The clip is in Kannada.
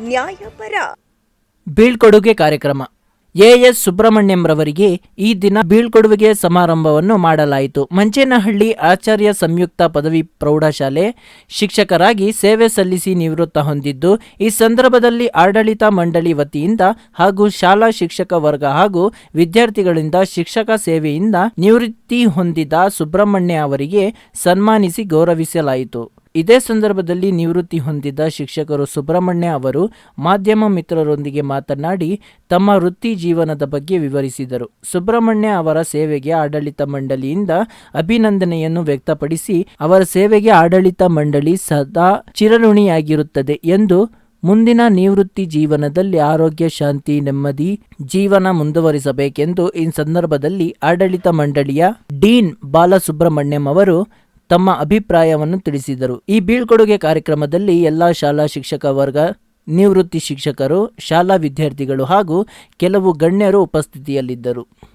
ನ್ಯಾಯಪರ. ಬೀಳ್ಕೊಡುಗೆ ಕಾರ್ಯಕ್ರಮ. ಎಎಸ್ ಸುಬ್ರಹ್ಮಣ್ಯಂರವರಿಗೆ ಈ ದಿನ ಬೀಳ್ಕೊಡುಗೆ ಸಮಾರಂಭವನ್ನು ಮಾಡಲಾಯಿತು. ಮಂಚೇನಹಳ್ಳಿ ಆಚಾರ್ಯ ಸಂಯುಕ್ತ ಪದವಿ ಪ್ರೌಢಶಾಲೆ ಶಿಕ್ಷಕರಾಗಿ ಸೇವೆ ಸಲ್ಲಿಸಿ ನಿವೃತ್ತ ಹೊಂದಿದ್ದು, ಈ ಸಂದರ್ಭದಲ್ಲಿ ಆಡಳಿತ ಮಂಡಳಿ ವತಿಯಿಂದ ಹಾಗೂ ಶಾಲಾ ಶಿಕ್ಷಕ ವರ್ಗ ಹಾಗೂ ವಿದ್ಯಾರ್ಥಿಗಳಿಂದ ಶಿಕ್ಷಕ ಸೇವೆಯಿಂದ ನಿವೃತ್ತಿ ಹೊಂದಿದ ಸುಬ್ರಹ್ಮಣ್ಯ ಅವರಿಗೆ ಸನ್ಮಾನಿಸಿ ಗೌರವಿಸಲಾಯಿತು. ಇದೇ ಸಂದರ್ಭದಲ್ಲಿ ನಿವೃತ್ತಿ ಹೊಂದಿದ್ದ ಶಿಕ್ಷಕರು ಸುಬ್ರಹ್ಮಣ್ಯ ಅವರು ಮಾಧ್ಯಮ ಮಿತ್ರರೊಂದಿಗೆ ಮಾತನಾಡಿ ತಮ್ಮ ವೃತ್ತಿ ಜೀವನದ ಬಗ್ಗೆ ವಿವರಿಸಿದರು. ಸುಬ್ರಹ್ಮಣ್ಯ ಅವರ ಸೇವೆಗೆ ಆಡಳಿತ ಮಂಡಳಿಯಿಂದ ಅಭಿನಂದನೆಯನ್ನು ವ್ಯಕ್ತಪಡಿಸಿ, ಅವರ ಸೇವೆಗೆ ಆಡಳಿತ ಮಂಡಳಿ ಸದಾ ಚಿರಋಣಿಯಾಗಿರುತ್ತದೆ ಎಂದು ಮುಂದಿನ ನಿವೃತ್ತಿ ಜೀವನದಲ್ಲಿ ಆರೋಗ್ಯ, ಶಾಂತಿ, ನೆಮ್ಮದಿ, ಜೀವನ ಮುಂದುವರಿಸಬೇಕೆಂದು ಈ ಸಂದರ್ಭದಲ್ಲಿ ಆಡಳಿತ ಮಂಡಳಿಯ ಡೀನ್ ಬಾಲಸುಬ್ರಹ್ಮಣ್ಯಂ ಅವರು ತಮ್ಮ ಅಭಿಪ್ರಾಯವನ್ನು ತಿಳಿಸಿದರು. ಈ ಬೀಳ್ಕೊಡುಗೆ ಕಾರ್ಯಕ್ರಮದಲ್ಲಿ ಎಲ್ಲಾ ಶಾಲಾ ಶಿಕ್ಷಕ ವರ್ಗ, ನಿವೃತ್ತಿ ಶಿಕ್ಷಕರು, ಶಾಲಾ ವಿದ್ಯಾರ್ಥಿಗಳು ಹಾಗೂ ಕೆಲವು ಗಣ್ಯರು ಉಪಸ್ಥಿತಿಯಲ್ಲಿದ್ದರು.